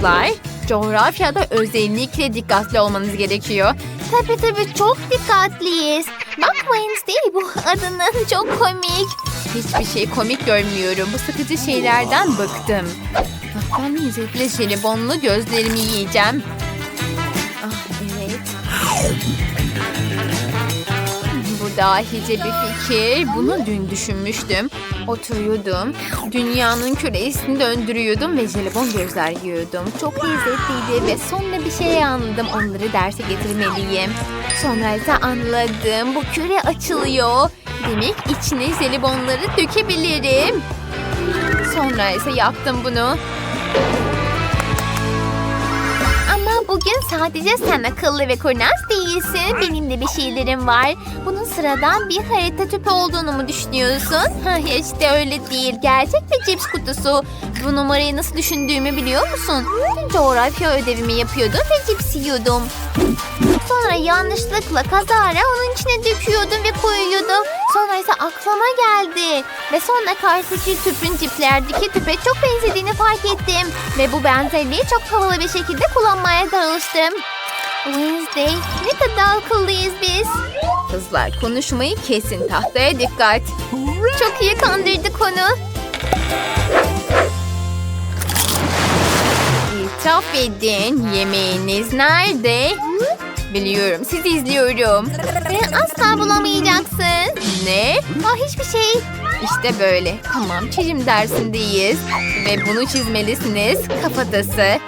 Kızlar, coğrafyada özellikle dikkatli olmanız gerekiyor. Tabii tabii çok dikkatliyiz. Bak Wednesday bu adının çok komik. Hiçbir şey komik görmüyorum. Bu sıkıcı şeylerden bıktım. Ah, Ben lezzetli jelibonlu gözlerimi yiyeceğim. Ah evet. Bu dahice bir fikir. Bunu dün düşünmüştüm. Oturuyordum. Dünyanın küresini döndürüyordum ve jelibon gözler yiyordum. Çok lezzetliydi ve sonra bir şey anladım. Onları derse getirmeliyim. Sonra ise anladım. Bu küre açılıyor. Demek içine jelibonları dökebilirim. Sonra ise yaptım bunu. Bugün sadece sen akıllı ve kurnaz değilsin. Benim de bir şeylerim var. Bunun sıradan bir harita tüpü olduğunu mu düşünüyorsun? Hayır işte öyle değil. Gerçek bir cips kutusu. Bu numarayı nasıl düşündüğümü biliyor musun? Dün coğrafya ödevimi yapıyordum ve cips yiyordum. Sonra yanlışlıkla kazara onun içine döküyordum ve koyuyordum. Sonra ise aklıma geldi. Ve sonra karşıdaki tüpün ciplerdeki tüpe çok benzediğini fark ettim. Ve bu benzerliği çok havalı bir şekilde kullanmaya çalıştım. Wednesday ne kadar akıllıyız biz. Kızlar konuşmayı kesin tahtaya dikkat. Çok iyi kandırdık onu. İtiraf edin. Yemeğiniz nerede? Biliyorum sizi izliyorum. Beni asla bulamayacaksın. Ne? Ah hiçbir şey. İşte böyle. Tamam çizim dersindeyiz. Ve bunu çizmelisiniz. Kafatası.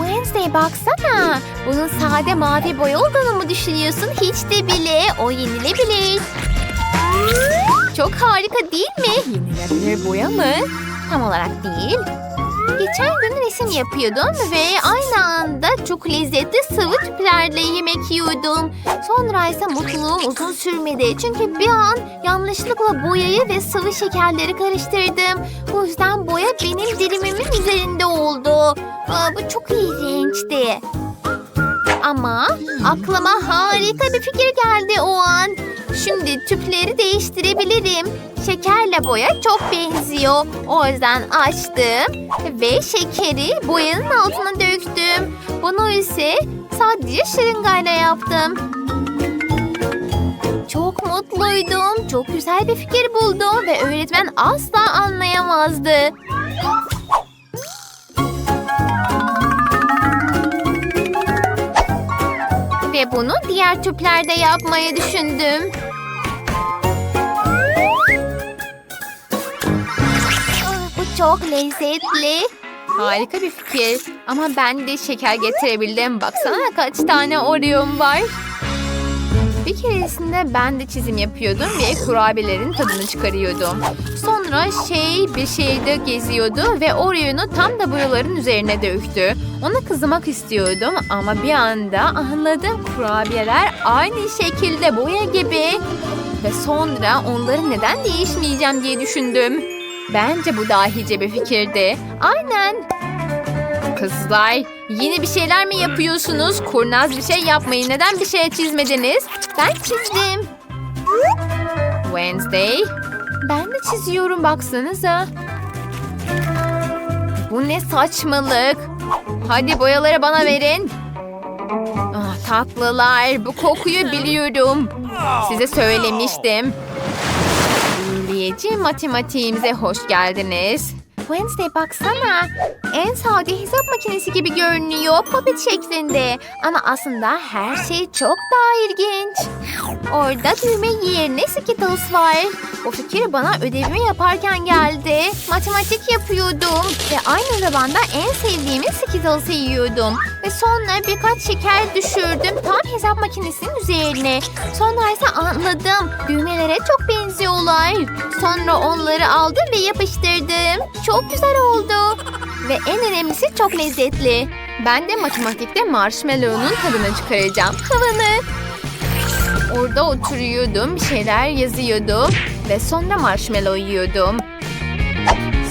Wednesday baksana. Bunun sade mavi boya olduğunu mu düşünüyorsun? Hiç de bile. O yenilebilir. Çok harika değil mi? Yenilebilir boya mı? Tam olarak değil. Geçen gün resim yapıyordum ve aynı anda çok lezzetli sıvı tüplerle yemek yiyordum. Sonra ise mutluluğum uzun sürmedi. Çünkü bir an yanlışlıkla boyayı ve sıvı şekerleri karıştırdım. Bu yüzden boya benim dilimimin üzerinde oldu. Aa, bu çok iğrençti. Ama aklıma harika bir fikir geldi o an. Şimdi tüpleri değiştirebilirim. Şekerle boya çok benziyor. O yüzden açtım ve şekeri boyanın altına döktüm. Bunu ise sadece şırıngayla yaptım. Çok mutluydum. Çok güzel bir fikir buldum ve öğretmen asla anlayamazdı. Ve bunu diğer tüplerde yapmayı düşündüm. Çok lezzetli. Harika bir fikir. Ama ben de şeker getirebildim. Baksana kaç tane Oreo'm var. Bir keresinde ben de çizim yapıyordum ve kurabiyelerin tadını çıkarıyordum. Sonra şey bir şeyde geziyordu ve Oreo'nu tam da boyaların üzerine döktü. Ona kızmak istiyordum ama bir anda anladım kurabiyeler aynı şekilde boya gibi. Ve sonra onları neden değişmeyeceğim diye düşündüm. Bence bu dahice bir fikirdi. Aynen. Kızlar yine bir şeyler mi yapıyorsunuz? Kurnaz bir şey yapmayın. Neden bir şey çizmediniz? Ben çizdim. Wednesday. Ben de çiziyorum baksanıza. Bu ne saçmalık. Hadi boyaları bana verin. Ah, tatlılar. Bu kokuyu biliyorum. Size söylemiştim. Büyüleyeci matematiğimize hoş geldiniz. Wednesday baksana. En sade hesap makinesi gibi görünüyor. Puppet şeklinde. Ama aslında her şey çok daha ilginç. Orada düğme yerine Skittles var. Bu fikir bana ödevimi yaparken geldi. Matematik yapıyordum. Ve aynı zamanda en sevdiğimiz Skittles'ı yiyordum. Ve sonra birkaç şeker düşürdüm tam hesap makinesinin üzerine. Sonra ise anladım. Düğmelere çok benziyorlar. Sonra onları aldım ve yapıştırdım. Çok güzel oldu. Ve en önemlisi çok lezzetli. Ben de matematikte marshmallow'un tadını çıkaracağım. Havanı. Orada oturuyordum, bir şeyler yazıyordum ve sonra marshmallow yiyordum.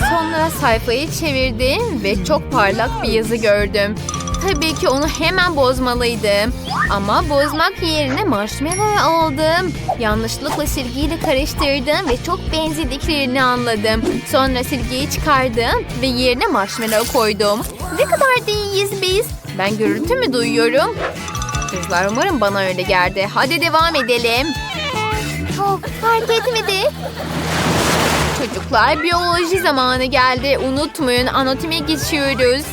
Sonra sayfayı çevirdim ve çok parlak bir yazı gördüm. Tabii ki onu hemen bozmalıydım. Ama bozmak yerine marshmallow aldım. Yanlışlıkla silgiyle karıştırdım ve çok benzediklerini anladım. Sonra silgiyi çıkardım ve yerine marshmallow koydum. Ne kadar da iyiyiz biz. Ben gürültü mü duyuyorum? Kızlar umarım bana öyle geldi. Hadi devam edelim. Oh, fark etmedi. Çocuklar biyoloji zamanı geldi. Unutmayın anatomi geçiyoruz.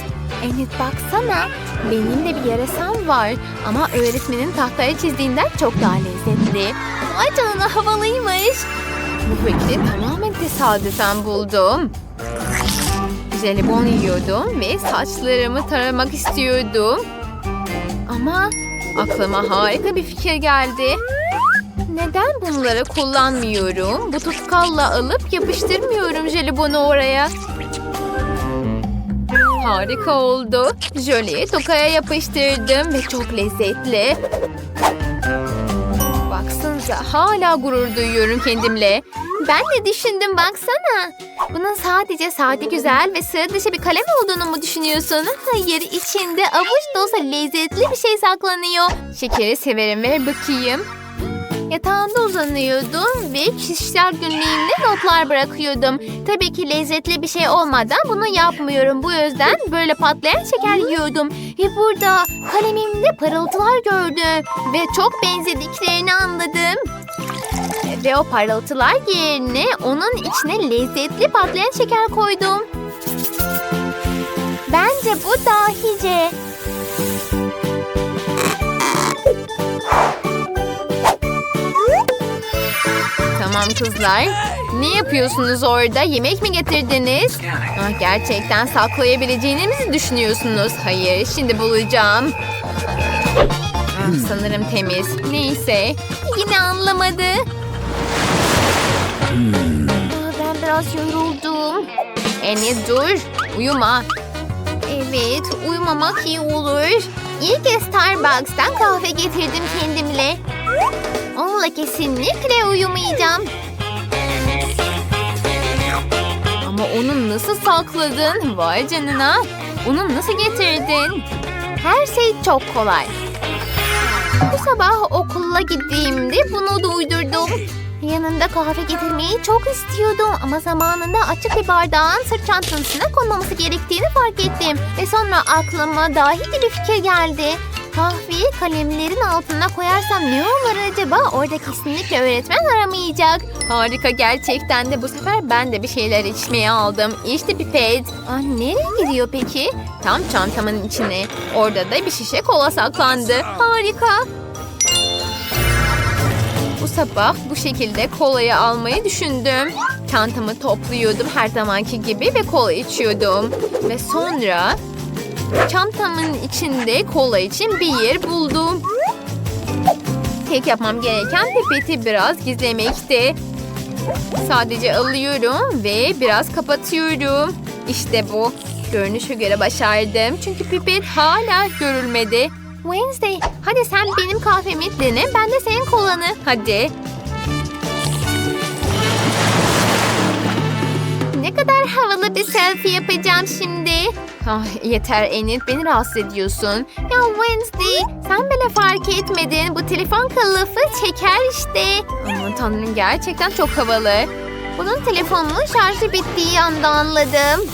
Enid baksana. Benim de bir yarasam var ama öğretmenin tahtaya çizdiğinden çok daha lezzetli. Ay canına havalıymış. Bu fikri tamamen tesadüfen buldum. Jelibon yiyordum ve saçlarımı taramak istiyordum. Ama aklıma harika bir fikir geldi. Neden bunları kullanmıyorum? Bu tutkalla alıp yapıştırmıyorum jelibonu oraya. Harika oldu. Jöleyi tokaya yapıştırdım ve çok lezzetli. Baksanıza hala gurur duyuyorum kendimle. Ben de düşündüm baksana. Bunun sadece sade güzel ve sıra dışı bir kalem olduğunu mu düşünüyorsun? Hayır içinde avuç dolusu lezzetli bir şey saklanıyor. Şekeri severim ver bakayım. Yatağında uzanıyordum ve kişisel günlüğümde notlar bırakıyordum. Tabii ki lezzetli bir şey olmadan bunu yapmıyorum. Bu yüzden böyle patlayan şeker yiyordum. Ve burada kalemimde parıltılar gördüm. Ve çok benzediklerini anladım. Ve o parıltılar yerine onun içine lezzetli patlayan şeker koydum. Bence bu dahice. Tamam kızlar. Ne yapıyorsunuz orada? Yemek mi getirdiniz? Ah, gerçekten saklayabileceğinizi mi düşünüyorsunuz? Hayır, şimdi bulacağım. Ah, sanırım temiz. Neyse. Yine anlamadı. Aa, Ben biraz yoruldum. Eni dur. Uyuma. Evet, uyumamak iyi olur. İyi ki Starbucks'tan kahve getirdim kendimle. Onunla kesinlikle uyumayacağım. Ama onu nasıl sakladın? Vay canına. Onu nasıl getirdin? Her şey çok kolay. Bu sabah okula gittiğimde bunu da uydurdum. Yanında kahve getirmeyi çok istiyordum ama zamanında açık bir bardağın sırt çantasına konmaması gerektiğini fark ettim. Ve sonra aklıma dahice bir fikir geldi. Kahveyi kalemlerin altına koyarsam ne olur acaba? Orada kesinlikle öğretmen aramayacak. Harika gerçekten de bu sefer ben de bir şeyler içmeye aldım. İşte pipet. Aa, nereye gidiyor peki? Tam çantamın içine. Orada da bir şişe kola saklandı. Harika. Bu sabah bu şekilde kolayı almayı düşündüm. Çantamı topluyordum her zamanki gibi ve kola içiyordum. Ve sonra çantamın içinde kola için bir yer buldum. Tek yapmam gereken pipeti biraz gizlemekti. Sadece alıyorum ve biraz kapatıyorum. İşte bu. Görünüşe göre başardım. Çünkü pipet hala görülmedi. Wednesday, hadi sen benim kahvemi dene, ben de senin kolanı. Hadi. Havalı bir selfie yapacağım şimdi. Ah, yeter Enid beni rahatsız ediyorsun. Ya Wednesday, sen bile fark etmedin. Bu telefon kılıfı çeker işte. Aman tanrım gerçekten çok havalı. Bunun telefonunun şarjı bittiği anda anladım.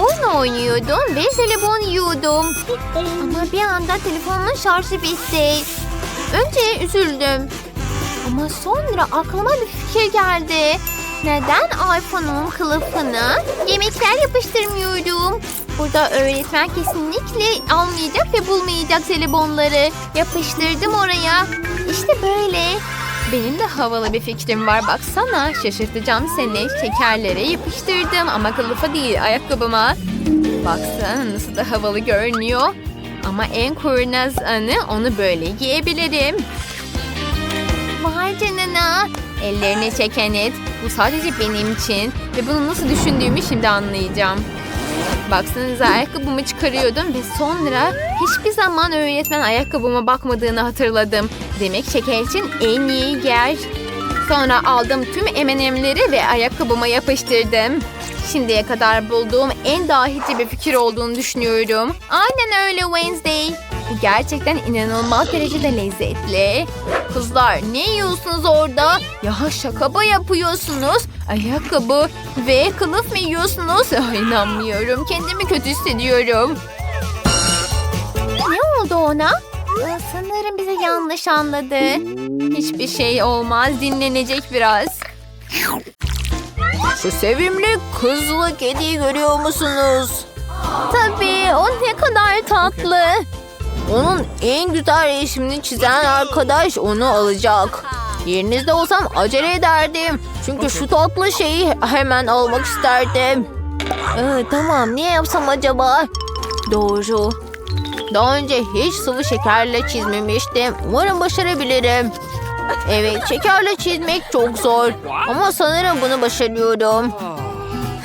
Oyun oynuyordum ve telefon yiyordum. Ama bir anda telefonumun şarjı bitti. Önce üzüldüm. Ama sonra aklıma bir fikir geldi. Neden iPhone'un kılıfına yemekler yapıştırmıyorum? Burada öğretmen kesinlikle almayacak ve bulmayacak telefon,ları Yapıştırdım oraya. İşte böyle. Benim de havalı bir fikrim var baksana. Şaşırtacağım seni. Şekerlere yapıştırdım ama kılıfa değil ayakkabıma. Baksana nasıl da havalı görünüyor. Ama en kurnaz anı onu böyle giyebilirim. Vay canına. Ellerini çeken et. Bu sadece benim için. Ve bunu nasıl düşündüğümü şimdi anlayacağım. Baksanıza ayakkabımı çıkarıyordum ve sonra hiçbir zaman öğretmen ayakkabıma bakmadığını hatırladım. Demek şeker için en iyi yer. Sonra aldım tüm M&M'leri ve ayakkabıma yapıştırdım. Şimdiye kadar bulduğum en dahice bir fikir olduğunu düşünüyorum. Aynen öyle Wednesday. Bu gerçekten inanılmaz derecede lezzetli. Kızlar ne yiyorsunuz orada? Ya şaka mı yapıyorsunuz? Ayakkabı ve kılıf mı yiyorsunuz? Ay, inanmıyorum. Kendimi kötü hissediyorum. Ne oldu ona? Sanırım bizi yanlış anladı. Hiçbir şey olmaz. Dinlenecek biraz. Şu sevimli kızlı kediyi görüyor musunuz? Tabii o ne kadar tatlı. Onun en güzel resmini çizen arkadaş onu alacak. Yerinizde olsam acele ederdim. Çünkü şu tatlı şeyi hemen almak isterdim. Ee, tamam ne yapsam acaba? Doğru. Daha önce hiç sıvı şekerle çizmemiştim. Umarım başarabilirim. Evet, şekerle çizmek çok zor. Ama sanırım bunu başarıyorum.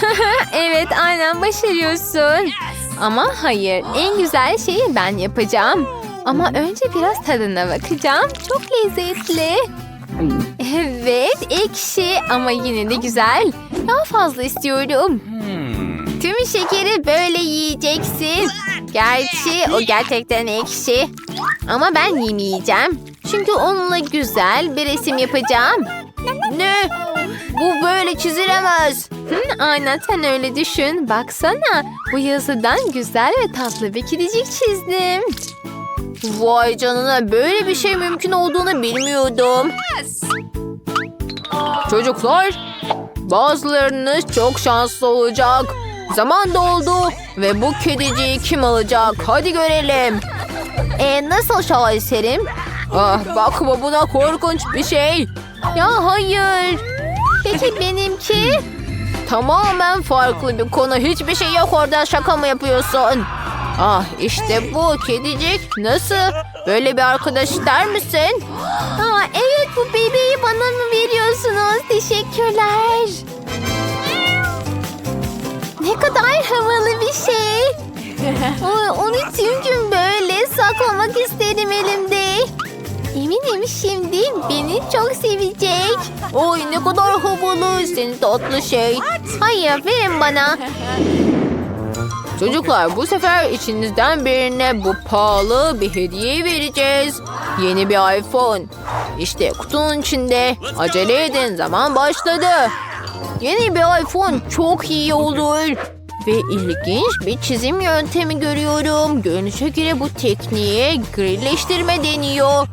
evet, aynen başarıyorsun. Ama hayır, en güzel şeyi ben yapacağım. Ama önce biraz tadına bakacağım. Çok lezzetli. Evet, ekşi ama yine de güzel. Daha fazla istiyorum. Tüm şekeri böyle yiyeceksin. Gerçi o gerçekten ekşi. Ama ben yemeyeceğim. Çünkü onunla güzel bir resim yapacağım. Ne? Bu böyle çizilemez. Hı, aynen sen öyle düşün. Baksana bu yazıdan güzel ve tatlı bir kedicik çizdim. Vay canına böyle bir şey mümkün olduğunu bilmiyordum. Çocuklar bazılarınız çok şanslı olacak. Zaman doldu ve bu kediciyi kim alacak? Hadi görelim. E nasıl şaheserim? Ah bakma buna korkunç bir şey. Ya hayır. Peki benimki? Tamamen farklı bir konu. Hiçbir şey yok orada şaka mı yapıyorsun? Ah işte bu kedicik. Nasıl? Böyle bir arkadaş ister misin? Aa, evet bu bebeği bana mı veriyorsunuz? Teşekkürler. Ne kadar havalı bir şey. Onu tüm gün böyle saklamak isterim elimde. Eminim şimdi beni çok sevecek. Oy ne kadar havalı senin tatlı şey. Hayır verin bana. Çocuklar bu sefer içinizden birine bu pahalı bir hediye vereceğiz. Yeni bir iPhone. İşte kutunun içinde. Acele edin zaman başladı. Yeni bir iPhone çok iyi olur. Ve ilginç bir çizim yöntemi görüyorum. Görünüşe göre bu tekniğe grilleştirme deniyor.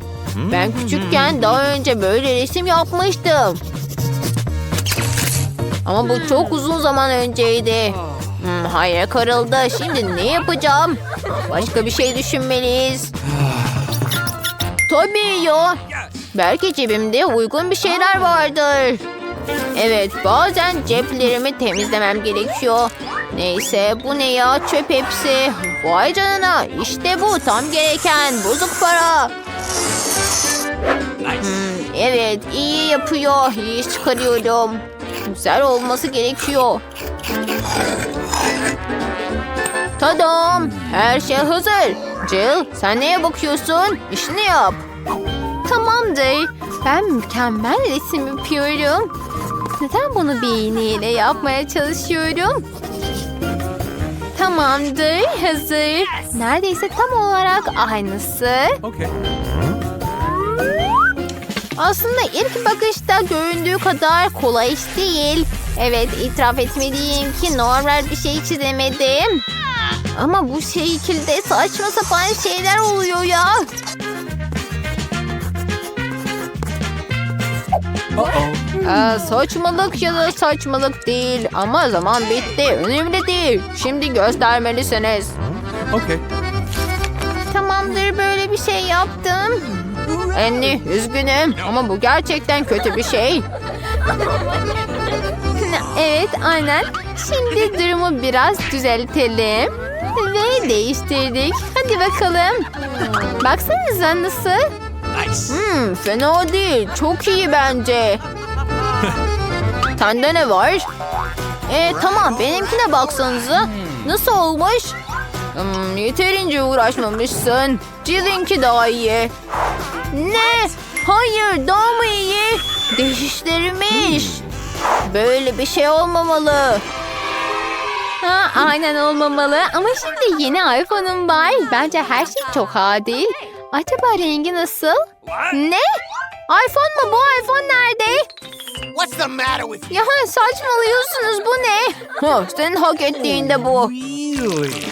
Ben küçükken daha önce böyle resim yapmıştım. Ama bu çok uzun zaman önceydi. Hmm, hayır kırıldı. Şimdi ne yapacağım? Başka bir şey düşünmeliyiz. Tabii ya. Belki cebimde uygun bir şeyler vardır. Evet bazen ceplerimi temizlemem gerekiyor. Neyse bu ne ya çöp hepsi. Vay canına işte bu tam gereken bozuk para. Hmm, evet iyi yapıyor. İyi iş çıkarıyorum. Güzel olması gerekiyor. Tadam! Her şey hazır. Jill sen neye bakıyorsun? İşini yap. Tamamdır. Ben mükemmel resim yapıyorum. Neden bunu bir iğneyle yapmaya çalışıyorum? Tamamdır. Hazır. Neredeyse tam olarak aynısı. Okay. Aslında ilk bakışta göründüğü kadar kolay iş değil. Evet itiraf etmeliyim ki normal bir şey çizemedim. Ama bu şekilde saçma sapan şeyler oluyor ya. Aa, saçmalık ya da saçmalık değil ama zaman bitti. Önemli değil. Şimdi göstermelisiniz. Okay. Tamamdır böyle bir şey yaptım. Anne üzgünüm ama bu gerçekten kötü bir şey. evet aynen. Şimdi durumu biraz düzeltelim. Ve değiştirdik. Hadi bakalım. Baksanıza nasıl? Hmm, fena değil. Çok iyi bence. Sende ne var? E tamam benimkine baksanıza. Nasıl olmuş? Hmm, yeterince uğraşmamışsın. Jizz'inki daha iyi. Ne? Hayır daha mı iyi? Değiştirmiş. Böyle bir şey olmamalı. Ha, aynen olmamalı ama şimdi yeni iPhone'um var. Bence her şey çok adil. Acaba rengi nasıl? Ne? iPhone mu bu? iPhone nerede? What's the matter with you? Ya saçmalıyorsunuz bu ne? Ha, senin hak ettiğin de bu. Really?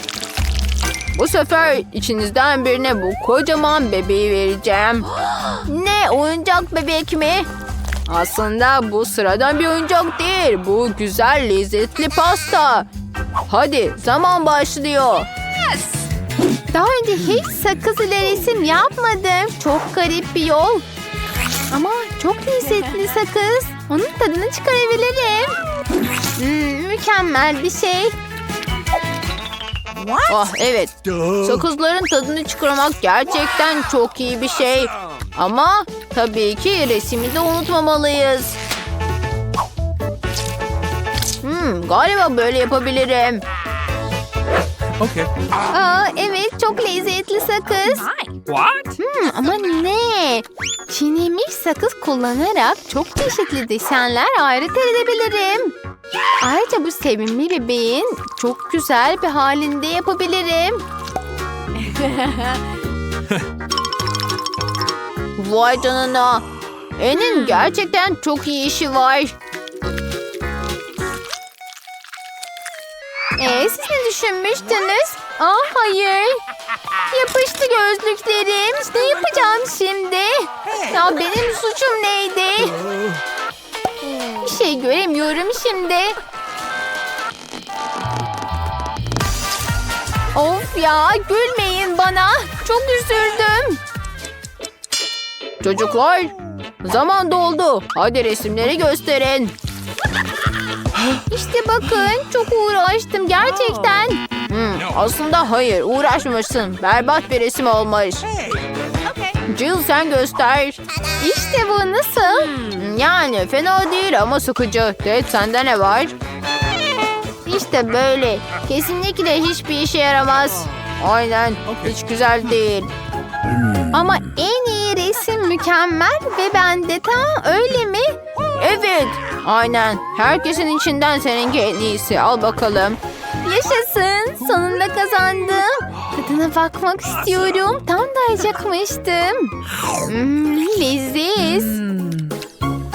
Bu sefer içinizden birine bu kocaman bebeği vereceğim. ne oyuncak bebek mi? Aslında bu sıradan bir oyuncak değil. Bu güzel lezzetli pasta. Hadi zaman başlıyor. Daha önce hiç sakız ile resim yapmadım. Çok garip bir yol. Ama çok lezzetli sakız. Onun tadını çıkarabilirim. Hmm, mükemmel bir şey. Ah evet. Sakızların tadını çıkarmak gerçekten çok iyi bir şey. Ama tabii ki resmi de unutmamalıyız. Hmm, galiba böyle yapabilirim. Okay. Aa, evet çok lezzetli sakız. What? Hmm, ama ne? Çiğnenmiş sakız kullanarak çok çeşitli desenler ayrıt edebilirim. Ayrıca bu sevimli bebeğin çok güzel bir halinde yapabilirim. Vay canına. En'in gerçekten çok iyi işi var. Ee, siz ne düşünmüştünüz? Aa hayır. Yapıştı gözlüklerim. Ne yapacağım şimdi? Ya benim suçum neydi? Şey göremiyorum şimdi. Of ya gülmeyin bana. Çok üzüldüm. Çocuklar zaman doldu. Hadi resimleri gösterin. İşte bakın çok uğraştım gerçekten. Hmm, aslında hayır uğraşmışsın. Berbat bir resim olmuş. Jill sen göster. İşte bu nasıl? Yani fena değil ama sıkıcı. Ted sende ne var? İşte böyle. Kesinlikle hiçbir işe yaramaz. Aynen hiç güzel değil. Ama en iyi resim mükemmel ve bende tam öyle mi? Evet. Aynen. Herkesin içinden seninki en iyisi. Al bakalım. Yaşasın. Sonunda kazandım. Tadına bakmak istiyorum. Tam da acıkmıştım. Hmm, leziz.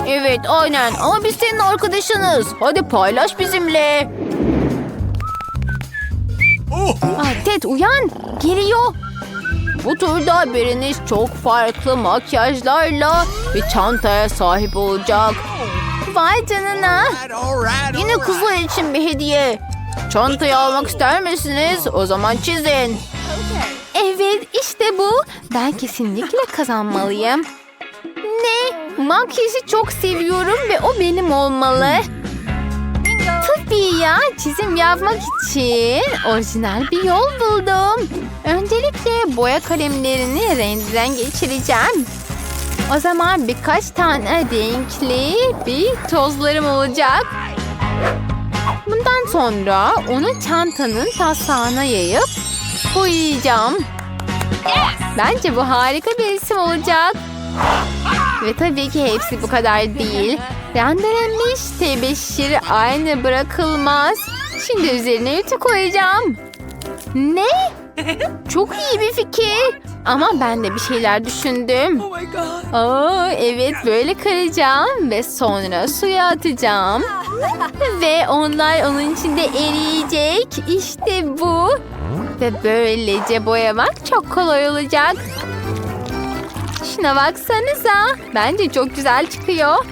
Evet aynen ama biz senin arkadaşınız. Hadi paylaş bizimle. Oh, Aa, Ted uyan. Geliyor. Bu turda biriniz çok farklı makyajlarla bir çantaya sahip olacak. Vay canına. Yine kızlar için bir hediye. Çantayı almak ister misiniz? O zaman çizin. Evet işte bu. Ben kesinlikle kazanmalıyım. Ne? Makyajı çok seviyorum ve o benim olmalı. Tabii ya çizim yapmak için orijinal bir yol buldum. Öncelikle boya kalemlerini rendiden geçireceğim. O zaman birkaç tane renkli bir tozlarım olacak. Bundan sonra onu çantanın taslağına yayıp boyayacağım. Bence bu harika bir resim olacak. Ve tabii ki hepsi bu kadar değil. Rendelenmiş tebeşir aynı bırakılmaz. Şimdi üzerine ütü koyacağım. Ne? Çok iyi bir fikir. Ama ben de bir şeyler düşündüm. oh. Aa, evet böyle kıracağım ve sonra suya atacağım. ve onlar onun içinde eriyecek. İşte bu. Ve böylece boyamak çok kolay olacak. Şuna baksanıza. Bence çok güzel çıkıyor.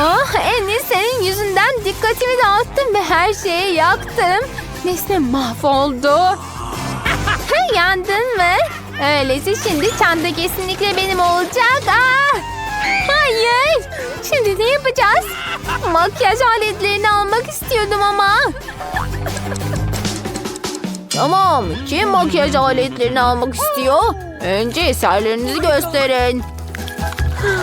Oh Annie senin yüzünden dikkatimi dağıttım ve her şeyi yaktım. Nesne mahvoldu. Yandın mı? Öyleyse şimdi çanta kesinlikle benim olacak. Aa! Hayır. Şimdi ne yapacağız? Makyaj aletlerini almak istiyordum ama. Tamam. Kim makyaj aletlerini almak istiyor? Önce eserlerinizi gösterin.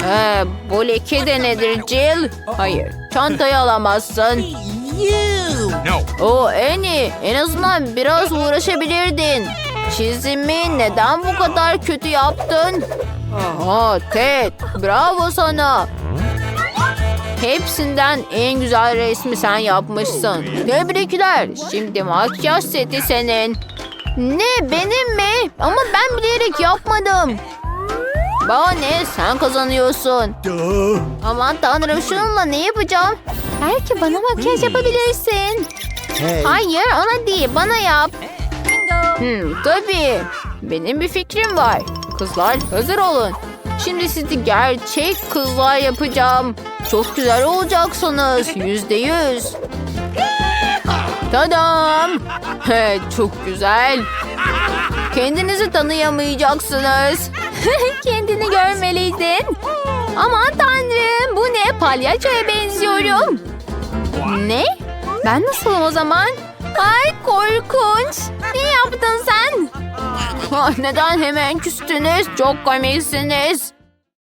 Ee, bu leke de nedir Jill? Hayır. Çantayı alamazsın. O Annie en azından biraz uğraşabilirdin. Çizimi neden bu kadar kötü yaptın? Aa Ted bravo sana. Hepsinden en güzel resmi sen yapmışsın. Tebrikler. Şimdi makyaj seti senin. Ne benim mi? Ama ben bilerek yapmadım. Bana ne? Sen kazanıyorsun. Aman tanrım şununla ne yapacağım? Belki bana makyaj yapabilirsin. Hayır ona değil bana yap. Hmm, tabii. Benim bir fikrim var. Kızlar hazır olun. Şimdi sizi gerçek kızlar yapacağım. Çok güzel olacaksınız. Yüzde yüz. Tadam. He, çok güzel. Kendinizi tanıyamayacaksınız. Kendini görmeliydin. Aman tanrım bu ne? Palyaçoya benziyorum. Ne? Ben nasılım o zaman? Ay korkunç. Ne yaptın sen? Ah, neden hemen küstünüz? Çok komiksiniz.